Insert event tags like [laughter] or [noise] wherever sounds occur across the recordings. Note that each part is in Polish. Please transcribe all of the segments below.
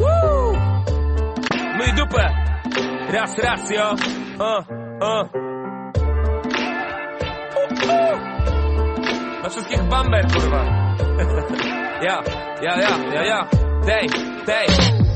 Woo! Myj dupę! Raz, raz, jo! O, o! Na wszystkich bamber, kurwa! [laughs] ja, ja, ja, ja, ja! Tej, tej!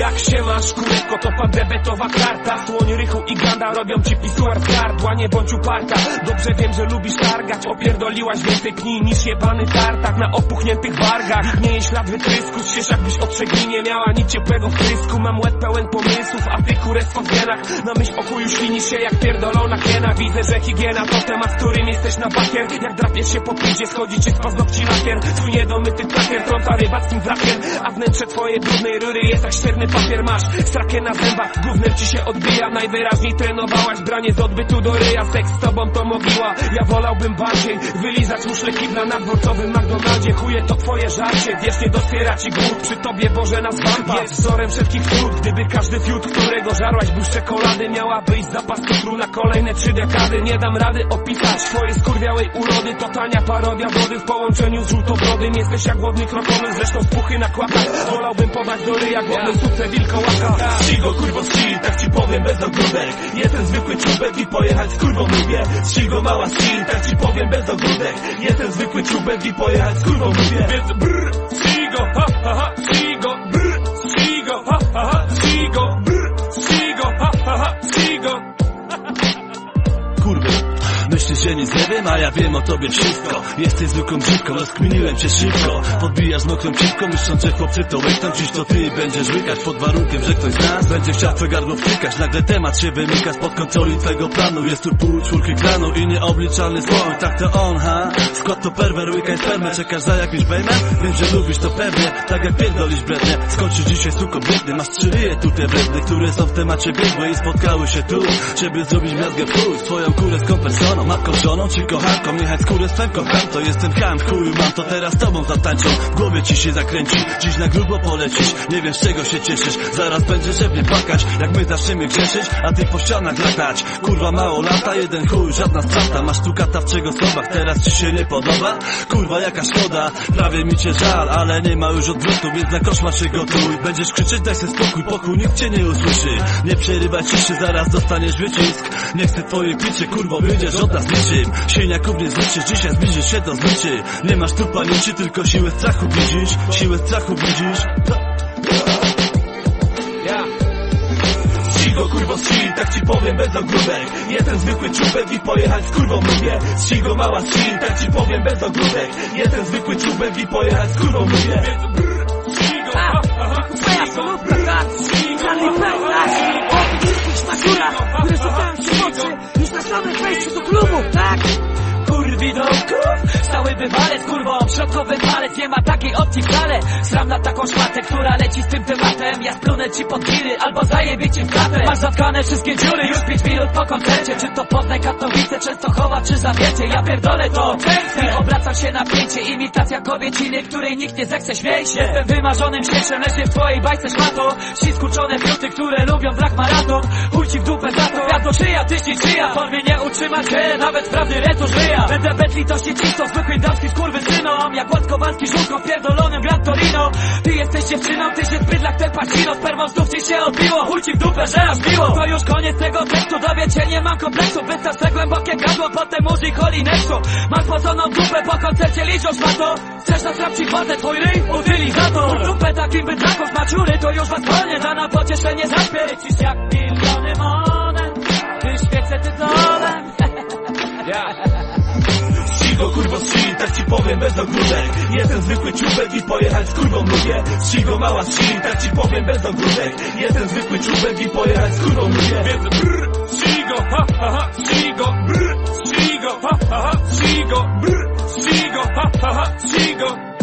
Jak się masz, kureko, to pan debetowa karta. Słoń, rychu i ganda robią ci pisuar z gardła Nie bądź uparta, dobrze wiem, że lubisz targać Opierdoliłaś więcej pni niż jebany tartak Na opuchniętych wargach. Widnieje ślad wytrysku, ścież jakbyś o przeginie Miała nic ciepłego w trysku. Mam łeb pełen pomysłów, a ty kurestwo w genach Na myśl o chuju ślinisz się jak pierdolona kiena Widzę, że higiena to temat, którym jesteś na bakier. Jak drapiesz się po pidzie, schodzi ci z paznokci lakier Twój niedomyty trakier trąca rybackim wrakiem. A wnętrze twojej brudnej rury jest jak ścierny papier Masz strakę na zębach, gównem ci się odbija. Najwyraźniej trenowałaś branie z odbytu do ryja. Seks z tobą to mogiła, ja wolałbym bardziej Wylizać muszle kibla na dworcowym McDonaldzie Chuje to twoje żarcie, wiecznie doswiera ci głód Przy tobie Boże nas wampa Jest wzorem wszelkich cud Gdyby każdy fiut, którego żarłaś był z czekolady Miałabyś zapas cukru na kolejne trzy dekady. Nie dam rady opisać twojej skurwiałej urody. To tania parodia wody w połączeniu z żółtobrodym Jesteś jak głodny krokodyl, zresztą puchy na kłapach Wolałbym podać do ryja głodny suce wilkołaka Ścigo kurwo ścig, tak ci powiem bez ogródek. Jestem zwykły czubek i pojechać z kurwą lubię. Ścigo mała ścig, tak ci powiem bez ogródek. Jestem zwykły czubek i pojechać z kurwą lubię. Więc brr, ścigo, ha, ha, ha, Nie wiem, a ja wiem o tobie wszystko. Jesteś zwykłą dziwką, rozkminiłem cię szybko. Podbijasz mokrą ciwką, myśląc, że chłopcy to łykną Dziś to ty będziesz łykać pod warunkiem, że ktoś z nas Będzie chciał twoje gardło wtykać. Nagle temat się wymyka spod kontroli twego planu. Jest tu pół czwórki klanu i nieobliczalny słoń Tak to on, ha? Skład to perwer, łykaj spermę Czekasz za jakimś bejmem? Wiem, że lubisz to pewnie. Tak jak pierdolisz brednie. Skończy dzisiaj suko biedny Masz trzy ryje tutaj wredne, które są w temacie biegłe I spotkały się tu, żeby zrobić miazgę w chuj Swoją kurę z kompersoną. Matką, żoną czy kochanką Jechać skórę z twem kocham To jestem ham, chuju mam to teraz tobą zatańczą. W głowie ci się zakręci Dziś na grubo polecisz. Nie wiem z czego się cieszysz Zaraz będziesz szepnie płakać. Jak my zaczniemy grzeszyć A ty po ścianach latać. Kurwa mało lata, jeden chuj, żadna strata. Masz tu kata w czego słowach Teraz ci się nie podoba? Kurwa jaka szkoda Prawie mi cię żal, ale nie ma już odwrotu Więc na koszmar się gotuj. Będziesz krzyczeć, daj sobie spokój, pokój Nikt cię nie usłyszy. Nie przerywaj ciszy, zaraz dostaniesz wycisk. Nie chcę twojej picie, kurwo wyjdziesz od nas niczym Sieniaków nie zliczysz, dzisiaj zbliżysz się do zliczy Nie masz tu paniczy, tylko siłę strachu widzisz. Siłę strachu widzisz. Ścigo kurwo ścig, tak ci powiem bez ogródek. Jestem zwykły czubek i pojechać z kurwą lubię. Ścigo mała ścig, tak ci powiem bez ogródek. Jestem zwykły czubek i pojechać z kurwą lubię wejściu do klubu, tak? Kurwi do krów Stały bywalec, kurwą, środkowy palec Nie ma takiej opcji wcale Sram na taką szmatę, która leci z tym tematem Ja splunę ci pod giry, albo zajebie ci w klatę Masz zatkane wszystkie dziury, już 5 minut po koncercie. Czy to Poznań, Katowice, Częstochowa, czy Zawiecie? Ja pierdolę to I obracam się na pięcie. Imitacja kobieciny, której nikt nie zechce śmiej się. Jestem wymarzonym śmieszem, leśnie w twojej bajce szmato. Ci skurczone fiuty, które lubią brak maraton Chuj ci w dupę za to, ja to czyja, ty ci czyja. Formie nie utrzymać się, nawet prawdy retusz ryja Będę bez litości cisną, zwykły damski skurwysynom. Jak Łatkowalski żółką w Torino Ty jesteś dziewczyną, ty się zbydlak te pacino Spermą znów ci się odbiło, chuj ci w dupę, że aż miło. To już koniec tego tekstu, dowiecie, nie mam kompleksu. Wystarczy głębokie gardło, potem użyj holineksu Mam spoconą dupę, po koncercie liżą szmato Chcesz nasrać ci wodę, twój ryj, utylizator Dupę takim bydlakom z maciury, to już was wolnie Da na pocieszenie zaśpię, lecisz jak miliony monet. Ty świecę tytolem [laughs] ja Ścigo kurwo ścig, tak ci powiem bez ogródek Jestem zwykły czubek i pojechać z kurwą lubię. Ścigo mała ścig, tak ci powiem bez ogródek Jestem zwykły czubek i pojechać z kurwą lubię. Więc brr, ścigo, ha, ha, ha, ścigo, brr, ścigo, ha, ha, ha, ścigo, brr, ścigo, ha, ha, ha, ścigo